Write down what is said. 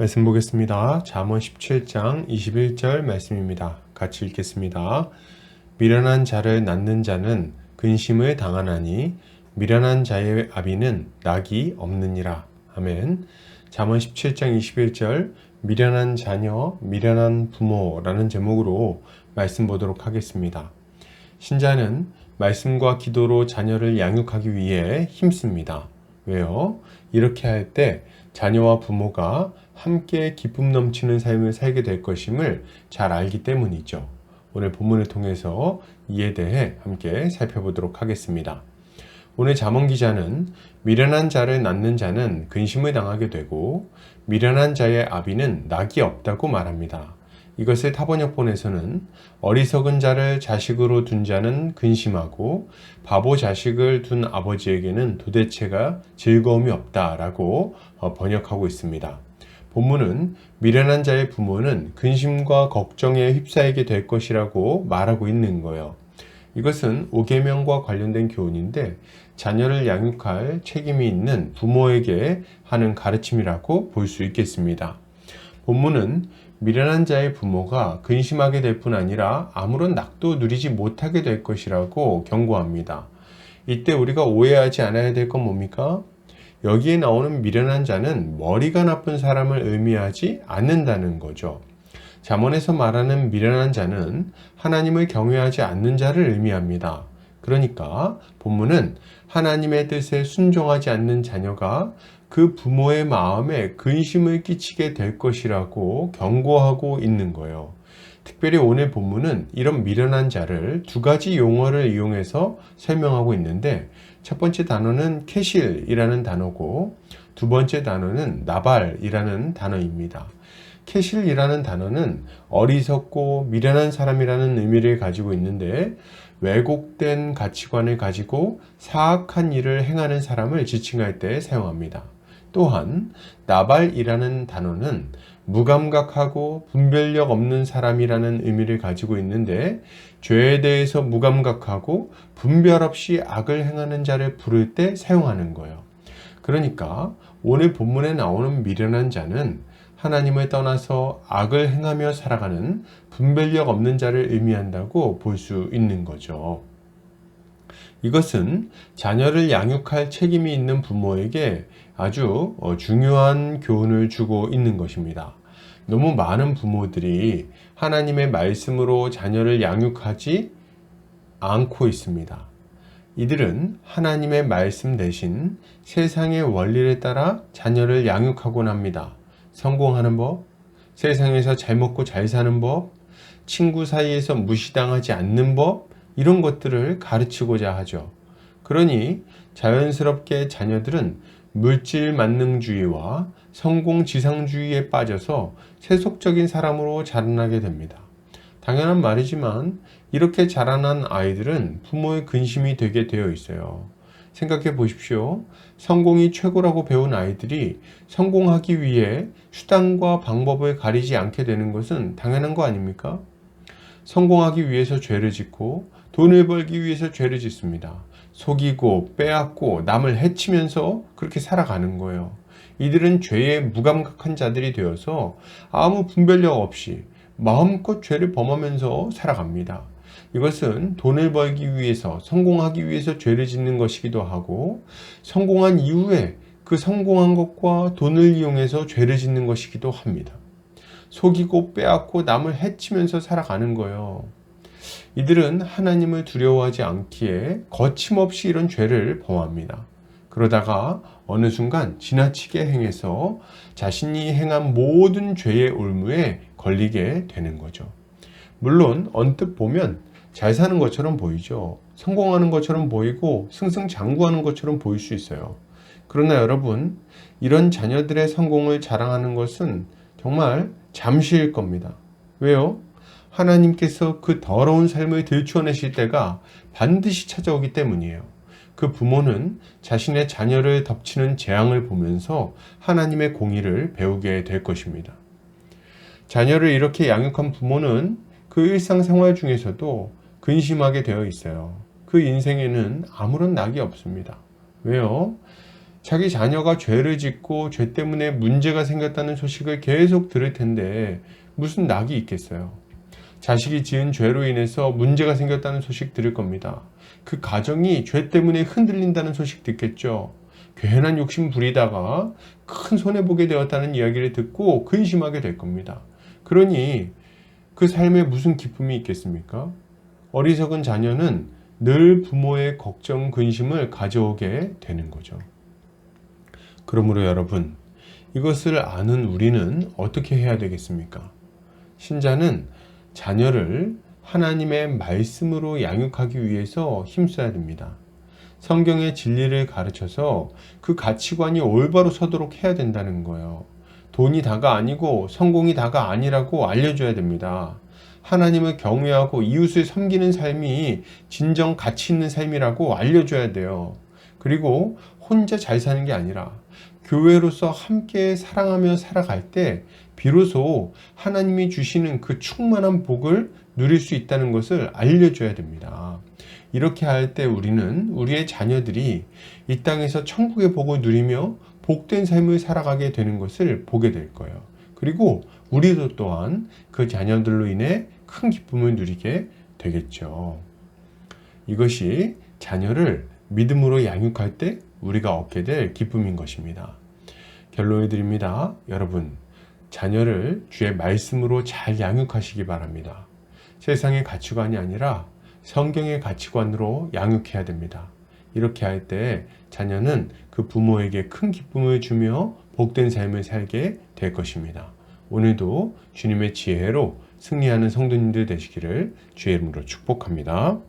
말씀 보겠습니다. 잠언 17장 21절 말씀입니다. 같이 읽겠습니다. 미련한 자를 낳는 자는 근심을 당하나니 미련한 자의 아비는 낙이 없느니라. 아멘. 잠언 17장 21절 미련한 자녀, 미련한 부모라는 제목으로 말씀 보도록 하겠습니다. 신자는 말씀과 기도로 자녀를 양육하기 위해 힘씁니다. 왜요? 이렇게 할 때 자녀와 부모가 함께 기쁨 넘치는 삶을 살게 될 것임을 잘 알기 때문이죠. 오늘 본문을 통해서 이에 대해 함께 살펴보도록 하겠습니다. 오늘 잠언 기자는 미련한 자를 낳는 자는 근심을 당하게 되고 미련한 자의 아비는 낙이 없다고 말합니다. 이것을 타번역본에서는 어리석은 자를 자식으로 둔 자는 근심하고 바보 자식을 둔 아버지에게는 도대체가 즐거움이 없다라고 어, 번역하고 있습니다. 본문은 미련한 자의 부모는 근심과 걱정에 휩싸이게 될 것이라고 말하고 있는 거예요. 이것은 오계명과 관련된 교훈인데 자녀를 양육할 책임이 있는 부모에게 하는 가르침이라고 볼 수 있겠습니다. 본문은 미련한 자의 부모가 근심하게 될 뿐 아니라 아무런 낙도 누리지 못하게 될 것이라고 경고합니다. 이때 우리가 오해하지 않아야 될 건 뭡니까? 여기에 나오는 미련한 자는 머리가 나쁜 사람을 의미하지 않는다는 거죠. 잠언에서 말하는 미련한 자는 하나님을 경외하지 않는 자를 의미합니다. 그러니까 본문은 하나님의 뜻에 순종하지 않는 자녀가 그 부모의 마음에 근심을 끼치게 될 것이라고 경고하고 있는 거예요. 특별히 오늘 본문은 이런 미련한 자를 두 가지 용어를 이용해서 설명하고 있는데 첫 번째 단어는 캐실이라는 단어고 두 번째 단어는 나발이라는 단어입니다. 캐실이라는 단어는 어리석고 미련한 사람이라는 의미를 가지고 있는데 왜곡된 가치관을 가지고 사악한 일을 행하는 사람을 지칭할 때 사용합니다. 또한 나발이라는 단어는 무감각하고 분별력 없는 사람이라는 의미를 가지고 있는데 죄에 대해서 무감각하고 분별 없이 악을 행하는 자를 부를 때 사용하는 거예요. 그러니까 오늘 본문에 나오는 미련한 자는 하나님을 떠나서 악을 행하며 살아가는 분별력 없는 자를 의미한다고 볼 수 있는 거죠. 이것은 자녀를 양육할 책임이 있는 부모에게 아주 어, 중요한 교훈을 주고 있는 것입니다. 너무 많은 부모들이 하나님의 말씀으로 자녀를 양육하지 않고 있습니다. 이들은 하나님의 말씀 대신 세상의 원리를 따라 자녀를 양육하곤 합니다. 성공하는 법, 세상에서 잘 먹고 잘 사는 법, 친구 사이에서 무시당하지 않는 법, 이런 것들을 가르치고자 하죠. 그러니 자연스럽게 자녀들은 물질 만능주의와 성공 지상주의에 빠져서 세속적인 사람으로 자라나게 됩니다. 당연한 말이지만 이렇게 자라난 아이들은 부모의 근심이 되게 되어 있어요. 생각해 보십시오. 성공이 최고라고 배운 아이들이 성공하기 위해 수단과 방법을 가리지 않게 되는 것은 당연한 거 아닙니까? 성공하기 위해서 죄를 짓고 돈을 벌기 위해서 죄를 짓습니다. 속이고 빼앗고 남을 해치면서 그렇게 살아가는 거예요. 이들은 죄에 무감각한 자들이 되어서 아무 분별력 없이 마음껏 죄를 범하면서 살아갑니다. 이것은 돈을 벌기 위해서 성공하기 위해서 죄를 짓는 것이기도 하고 성공한 이후에 그 성공한 것과 돈을 이용해서 죄를 짓는 것이기도 합니다. 속이고 빼앗고 남을 해치면서 살아가는 거예요. 이들은 하나님을 두려워하지 않기에 거침없이 이런 죄를 범합니다. 그러다가 어느 순간 지나치게 행해서 자신이 행한 모든 죄의 올무에 걸리게 되는 거죠. 물론 언뜻 보면 잘 사는 것처럼 보이죠. 성공하는 것처럼 보이고 승승장구하는 것처럼 보일 수 있어요. 그러나 여러분, 이런 자녀들의 성공을 자랑하는 것은 정말 잠시일 겁니다. 왜요? 하나님께서 그 더러운 삶을 들추어내실 때가 반드시 찾아오기 때문이에요. 그 부모는 자신의 자녀를 덮치는 재앙을 보면서 하나님의 공의를 배우게 될 것입니다. 자녀를 이렇게 양육한 부모는 그 일상생활 중에서도 근심하게 되어 있어요. 그 인생에는 아무런 낙이 없습니다. 왜요? 자기 자녀가 죄를 짓고 죄 때문에 문제가 생겼다는 소식을 계속 들을 텐데 무슨 낙이 있겠어요. 자식이 지은 죄로 인해서 문제가 생겼다는 소식 들을 겁니다. 그 가정이 죄 때문에 흔들린다는 소식 듣겠죠. 괜한 욕심 부리다가 큰 손해 보게 되었다는 이야기를 듣고 근심하게 될 겁니다. 그러니 그 삶에 무슨 기쁨이 있겠습니까? 어리석은 자녀는 늘 부모의 걱정, 근심을 가져오게 되는 거죠. 그러므로 여러분, 이것을 아는 우리는 어떻게 해야 되겠습니까? 신자는 자녀를 하나님의 말씀으로 양육하기 위해서 힘써야 됩니다. 성경의 진리를 가르쳐서 그 가치관이 올바로 서도록 해야 된다는 거예요. 돈이 다가 아니고 성공이 다가 아니라고 알려줘야 됩니다. 하나님을 경외하고 이웃을 섬기는 삶이 진정 가치 있는 삶이라고 알려줘야 돼요. 그리고 혼자 잘 사는 게 아니라 교회로서 함께 사랑하며 살아갈 때 비로소 하나님이 주시는 그 충만한 복을 누릴 수 있다는 것을 알려줘야 됩니다. 이렇게 할 때 우리는 우리의 자녀들이 이 땅에서 천국의 복을 누리며 복된 삶을 살아가게 되는 것을 보게 될 거예요. 그리고 우리도 또한 그 자녀들로 인해 큰 기쁨을 누리게 되겠죠. 이것이 자녀를 믿음으로 양육할 때 우리가 얻게 될 기쁨인 것입니다. 결론을 드립니다. 여러분, 자녀를 주의 말씀으로 잘 양육하시기 바랍니다. 세상의 가치관이 아니라 성경의 가치관으로 양육해야 됩니다. 이렇게 할 때 자녀는 그 부모에게 큰 기쁨을 주며 복된 삶을 살게 될 것입니다. 오늘도 주님의 지혜로 승리하는 성도님들 되시기를 주의 이름으로 축복합니다.